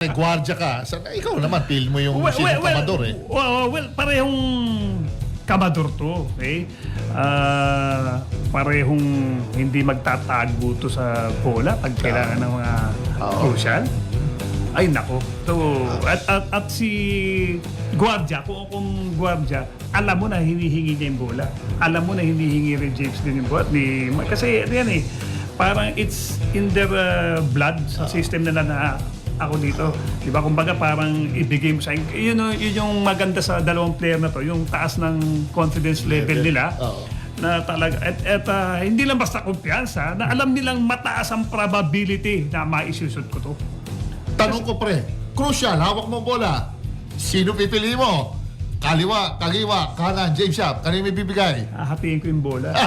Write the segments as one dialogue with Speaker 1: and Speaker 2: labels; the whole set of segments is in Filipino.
Speaker 1: May gwardiya ka. Sa, ikaw naman, feel mo yung
Speaker 2: Well, well,
Speaker 1: kamador eh.
Speaker 2: well, well, parehong kamador to, okay? Ah, parehong hindi magtatago to sa bola pag kailangan ng mga
Speaker 1: Oo.
Speaker 2: crucial. Ay nako. So, at, at, at si Guardia, kung, kung Guardia, alam mo na hinihingi niya yung bola. Alam mo na hinihingi rin James din yung bola. Ni, kasi yan eh, parang it's in their uh, blood sa system na na ako dito. Di ba? Kumbaga parang ibigay mo sa akin. Yun, yung- yun yung maganda sa dalawang player na to. Yung taas ng confidence level nila.
Speaker 1: Oo.
Speaker 2: Na talaga, at, at ah, hindi lang basta kumpiyansa, na alam nilang mataas ang probability na maisusot ko to.
Speaker 1: Tanong ko pre, crucial, hawak mo ang bola. Sino pipili mo? Kaliwa, kagiwa, kanan, James Sharp. Kanino may bibigay?
Speaker 2: Hahatiin ko yung bola.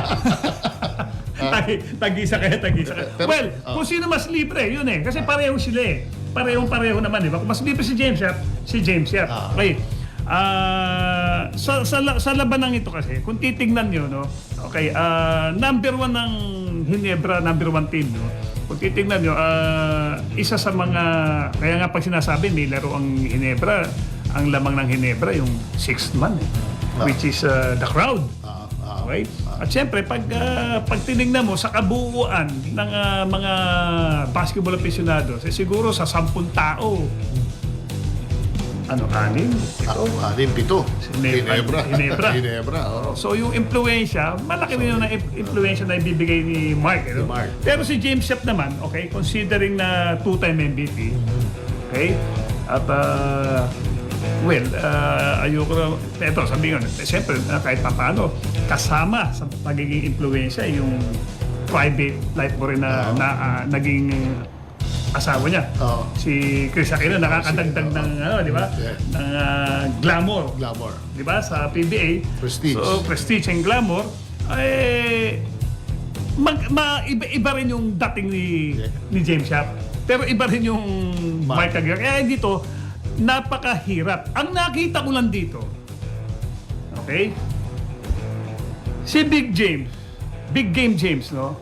Speaker 2: Tagi, tagisa kaya, tagisa kaya.
Speaker 1: Pero-
Speaker 2: well,
Speaker 1: oh.
Speaker 2: kung sino mas libre, yun eh. Kasi pareho sila eh. Parehong pareho naman, di ba? Kung mas libre si James Yap, si James Yap.
Speaker 1: Ah.
Speaker 2: Okay. Ah, sa, sa, la- sa labanang ito kasi, kung titignan nyo, no? Okay, ah, number one ng Hinebra, number one team, no? Kung titignan nyo, ah, isa sa mga, kaya nga pag sinasabi, may laro ang Hinebra, ang lamang ng Hinebra, yung sixth man, eh,
Speaker 1: Ah.
Speaker 2: which is ah, the crowd.
Speaker 1: Ah, ah.
Speaker 2: Okay? At siyempre, pag, ah, pag tinignan mo sa kabuuan ng ah, mga basketball aficionados, eh, siguro sa sampung tao, ano, anim?
Speaker 1: Ah,
Speaker 2: Ito.
Speaker 1: anim, pito.
Speaker 2: Hinebra.
Speaker 1: Hinebra.
Speaker 2: Hinebra,
Speaker 1: oo.
Speaker 2: So yung impluensya, malaki rin yung na impluensya na ibibigay ni Mark. no?
Speaker 1: Ni Mark.
Speaker 2: Pero si James Yap naman, okay, considering na two-time MVP, okay, at uh, well, uh, ayoko na, eto ko, eh, siyempre uh, kahit paano, kasama sa pagiging impluensya yung private life mo rin na,
Speaker 1: Oo.
Speaker 2: na ah, naging asawa niya.
Speaker 1: Oo.
Speaker 2: Si Chris Aquino nakakadagdag ng ano, di ba?
Speaker 1: Yeah.
Speaker 2: Ng ah, glamour
Speaker 1: Glamour.
Speaker 2: di ba, sa PBA.
Speaker 1: Prestige.
Speaker 2: So, prestige and glamour. Eh, mag, ma, iba, iba rin yung dating ni,
Speaker 1: Yeah.
Speaker 2: ni James Sharp. Pero iba rin yung
Speaker 1: Mark.
Speaker 2: Mark Aguirre. Kaya dito, napakahirap. Ang nakita ko lang dito, okay? Si Big James, Big Game James, no,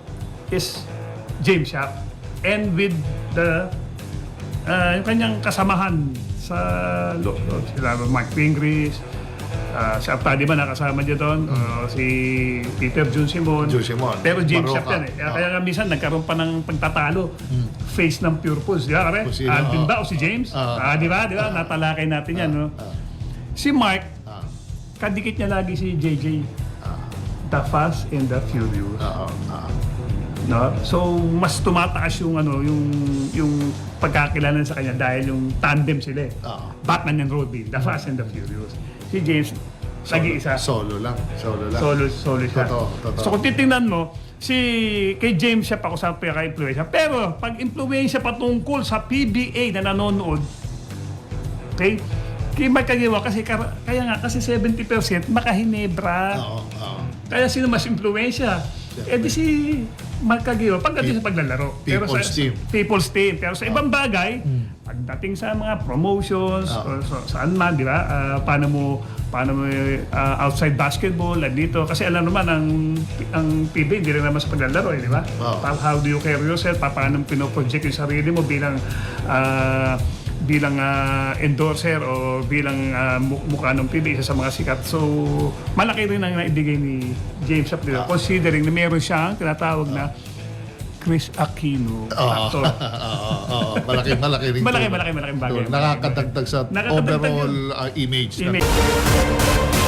Speaker 2: is James Sharp. And with the Ah, yung kanyang kasamahan sa loob sila Mark Pingris, uh, si Aptadi ba nakasama niya doon, Uh, si Peter Jun Simon.
Speaker 1: Jun Simon.
Speaker 2: Pero James
Speaker 1: Baroka.
Speaker 2: Shap yan eh. Kaya, kaya nga minsan nagkaroon pa ng pagtatalo. Face ng Pure Pulse, di ba? Kare?
Speaker 1: Kung sino,
Speaker 2: Alvin ba o si James?
Speaker 1: Ah.
Speaker 2: Ah, di ba? Di ba? Natalakay natin yan, no?
Speaker 1: Ah,
Speaker 2: Si Mark,
Speaker 1: ah,
Speaker 2: kadikit niya lagi si JJ.
Speaker 1: ah,
Speaker 2: The Fast and the Furious.
Speaker 1: ah, ah.
Speaker 2: No? So mas tumataas yung ano yung yung pagkakilala sa kanya dahil yung tandem sila eh.
Speaker 1: Oo.
Speaker 2: Batman and Robin, The Fast and the Furious. Si James lagi isa.
Speaker 1: Solo lang. Solo lang.
Speaker 2: Solo solo siya.
Speaker 1: Totoo, totoo.
Speaker 2: So kung titingnan mo si kay James siya pa ako sa pinaka-influensya. Pero pag influensya patungkol sa PBA na nanonood, okay? Kay Mike Kagiwa kasi kaya nga kasi 70% makahinebra.
Speaker 1: Oo, oo.
Speaker 2: Kaya sino mas impluensya? Eh di si Mark Aguirre pagdating sa paglalaro.
Speaker 1: People's
Speaker 2: sa,
Speaker 1: team.
Speaker 2: People's team. Pero sa ibang bagay, pagdating sa mga promotions,
Speaker 1: Oo.
Speaker 2: o sa, saan man, di ba? Ah, paano mo paano mo ah, outside basketball at dito kasi alam naman ang ang PB hindi rin naman sa paglalaro eh, di ba? Pa- How do you carry yourself? Pa- Paano mo pinoproject yung sarili mo bilang ah, bilang ah, endorser o bilang mu- mukha ng PB isa sa mga sikat. So, malaki rin ang naibigay ni James Up dito.
Speaker 1: Ah.
Speaker 2: Considering na meron siyang tinatawag na Chris Aquino
Speaker 1: Oo.
Speaker 2: factor.
Speaker 1: Oo, oo. Malaki, malaki rin.
Speaker 2: Malaki, malaki, malaking bagay.
Speaker 1: Tulong. Nakakadagdag sa
Speaker 2: Nakakadagdag
Speaker 1: overall uh, image.
Speaker 2: Image.